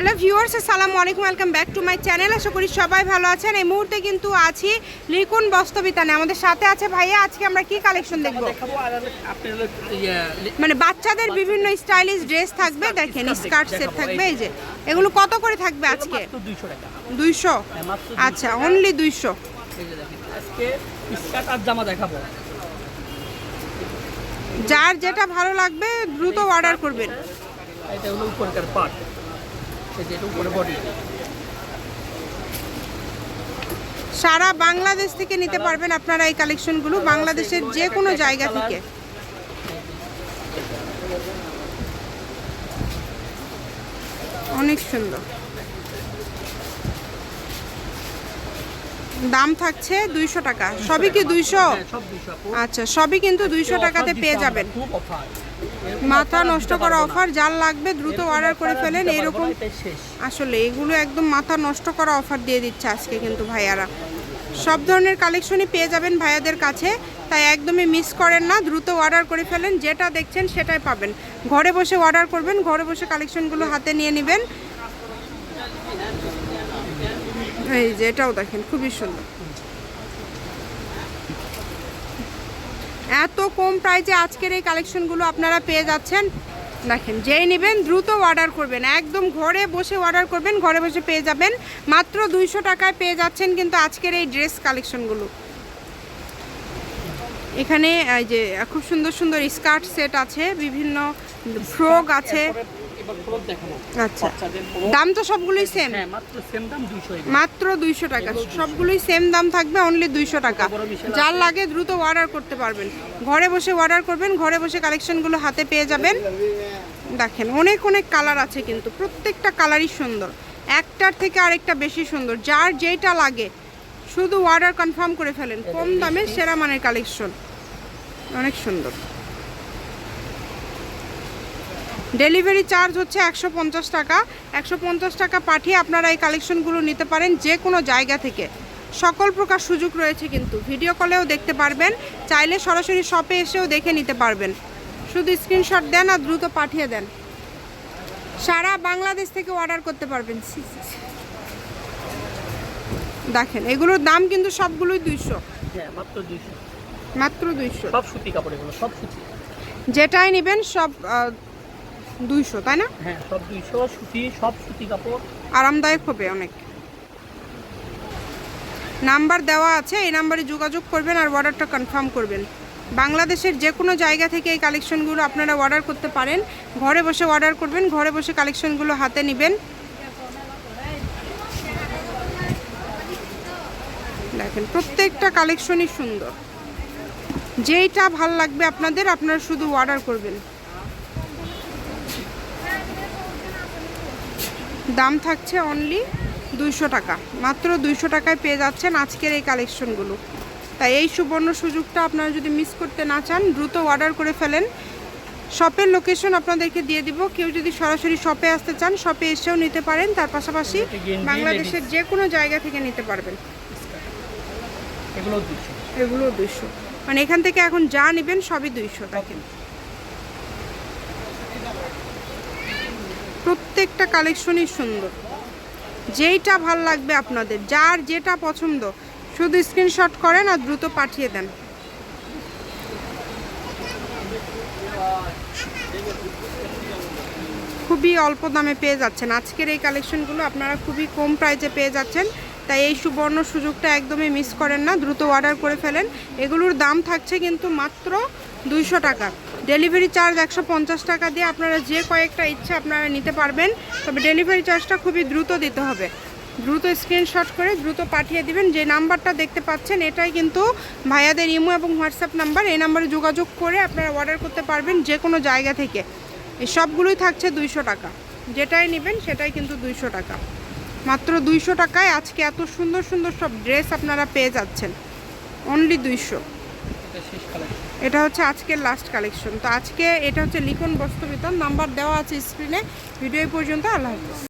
Hello viewers আসসালামু আলাইকুম welcome back to my channel আশা করি সবাই ভালো আছেন। এই মুহূর্তে কিন্তু আছি লিকুন বস্তবিতানে আমাদের সাথে আছে ভাইয়া, আজকে আমরা কি কালেকশন দেখব? মানে বাচ্চাদের বিভিন্ন স্টাইলিশ ড্রেস থাকবে, দেখেন স্কার্ট সেট থাকবে, এই যে। এগুলো কত করে থাকবে আজকে? মাত্র 200 টাকা দুইশো। আচ্ছা অনলি দুইশো। যার যেটা ভালো লাগবে, দ্রুত অর্ডার করবেন। এটা হলো উপরকার পার্ট এই যে এটা উপরে বডি সারা বাংলাদেশ থেকে নিতে পারবেন আপনারা এই কালেকশনগুলো বাংলাদেশের যে কোনো জায়গা থেকে। অনেক সুন্দর। দাম থাকছে দুইশো টাকা। সবই কি দুইশো? হ্যাঁ, সব 200 আপু আচ্ছা সবই কিন্তু দুইশো টাকাতে পেয়ে যাবেন। মাথা নষ্ট করা অফার যার লাগবে দ্রুত অর্ডার করে ফেলেন এরকম আসলে এগুলো একদম মাথা নষ্ট করা অফার দিয়ে দিচ্ছে আজকে কিন্তু ভাইয়ারা। সব ধরনের কালেকশনই পেয়ে যাবেন ভাইয়াদের কাছে তাই একদমই মিস করেন না দ্রুত অর্ডার করে ফেলেন যেটা দেখছেন সেটাই পাবেন। ঘরে বসে অর্ডার করবেন ঘরে বসে কালেকশনগুলো হাতে নিয়ে নেবেন। এই যে এটাও দেখেন খুবই সুন্দর। এত কম প্রাইজে আজকের এই কালেকশনগুলো আপনারা পেয়ে যাচ্ছেন। দেখেন, যেই নেবেন দ্রুত অর্ডার করবেন। একদম ঘরে বসে অর্ডার করবেন, ঘরে বসে পেয়ে যাবেন। মাত্র দুইশো টাকায় পেয়ে যাচ্ছেন কিন্তু আজকের এই ড্রেস কালেকশনগুলো এখানে, এই যে, খুব সুন্দর সুন্দর স্কার্ট সেট আছে, বিভিন্ন ফ্রক আছে। দেখাবো আচ্ছা। দাম তো সবগুলোই সেম হ্যাঁ মাত্র সেম দাম 200 মাত্র দুইশো টাকা। সবগুলোই সেম দাম থাকবে অনলি দুইশো টাকা। যার লাগে দ্রুত অর্ডার করতে পারবেন। ঘরে বসে অর্ডার করবেন ঘরে বসে কালেকশনগুলো হাতে পেয়ে যাবেন। দেখেন অনেক অনেক কালার আছে কিন্তু প্রত্যেকটা কালারই সুন্দর। একটার থেকে আরেকটা বেশি সুন্দর। যার যেটা লাগে শুধু অর্ডার কনফার্ম করে ফেলেন। কম দামে সেরা মানের কালেকশন অনেক সুন্দর। ডেলিভারি চার্জ হচ্ছে একশো পঞ্চাশ টাকা। একশো পঞ্চাশ টাকা পাঠিয়ে আপনারা এই কালেকশনগুলো নিতে পারেন যে কোনো জায়গা থেকে। সকল প্রকার সুযোগ রয়েছে কিন্তু। ভিডিও কলেও দেখতে পারবেন। চাইলে সরাসরি শপে এসেও দেখে নিতে পারবেন। শুধু স্ক্রিনশট দেন আর দ্রুত পাঠিয়ে দেন। সারা বাংলাদেশ থেকে অর্ডার করতে পারবেন। দেখেন এগুলোর দাম কিন্তু সবগুলোই দুইশো। হ্যাঁ মাত্র 200 মাত্র দুইশো। সব সুতি কাপড় এগুলো সব সুতি। যেটাই নেবেন সব দুইশো তাই না? হ্যাঁ সব 200 সুতি সব সুতি কাপড়। আরামদায়ক হবে অনেক। নাম্বার দেওয়া আছে এই নাম্বারে যোগাযোগ করবেন আর অর্ডারটা কনফার্ম করবেন। বাংলাদেশের যে কোনো জায়গা থেকে এই কালেকশনগুলো আপনারা অর্ডার করতে পারেন। ঘরে বসে অর্ডার করবেন ঘরে বসে কালেকশনগুলো হাতে নেবেন। দেখেন প্রত্যেকটা কালেকশনই সুন্দর। যেইটা ভালো লাগবে আপনাদের আপনারা শুধু অর্ডার করবেন। দাম থাকছে অনলি দুইশো টাকা। মাত্র দুইশো টাকায় পেয়ে যাচ্ছেন আজকের এই কালেকশনগুলো তাই এই সুবর্ণ সুযোগটা আপনারা যদি মিস করতে না চান দ্রুত অর্ডার করে ফেলেন। শপের লোকেশন আপনাদেরকে দিয়ে দিব। কেউ যদি সরাসরি শপে আসতে চান শপে এসেও নিতে পারেন। তার পাশাপাশি বাংলাদেশের যে কোনো জায়গা থেকে নিতে পারবেন। এগুলো 200 এগুলো দুইশো। মানে এখান থেকে এখন যা নেবেন সবই দুইশো দেখেন প্রত্যেকটা কালেকশনই সুন্দর। যেইটা ভালো লাগবে আপনাদের, যার যেটা পছন্দ, শুধু স্ক্রিনশট করেন আর দ্রুত পাঠিয়ে দেন। খুবই অল্প দামে পেয়ে যাচ্ছেন। আজকের এই কালেকশনগুলো আপনারা খুবই কম প্রাইসে পেয়ে যাচ্ছেন। তাই এই সুবর্ণ সুযোগটা একদমই মিস করেন না, দ্রুত অর্ডার করে ফেলেন। এগুলোর দাম থাকছে কিন্তু মাত্র দুইশো টাকা। ডেলিভারি চার্জ একশো পঞ্চাশ টাকা দিয়ে আপনারা যে কয়েকটা ইচ্ছা আপনারা নিতে পারবেন, তবে ডেলিভারি চার্জটা খুবই দ্রুত দিতে হবে। দ্রুত স্ক্রিনশট করে দ্রুত পাঠিয়ে দিবেন। যে নাম্বারটা দেখতে পাচ্ছেন, এটাই কিন্তু ভাইয়াদের ইমো এবং হোয়াটসঅ্যাপ নাম্বার। এই নাম্বারে যোগাযোগ করে আপনারা অর্ডার করতে পারবেন যে কোনো জায়গা থেকে। এই সবগুলোই থাকছে দুইশো টাকা। যেটাই নেবেন সেটাই কিন্তু দুইশো টাকা। মাত্র দুইশো টাকায় আজকে এত সুন্দর সুন্দর সব ড্রেস আপনারা পেয়ে যাচ্ছেন। অনলি দুইশো। এটা হচ্ছে আজকের লাস্ট কালেকশন তো আজকে এটা হচ্ছে লিখন বস্ত্র বিতরণ, নাম্বার দেওয়া আছে স্ক্রিনে ভিডিও পর্যন্ত, আল্লাহ হাফিজ।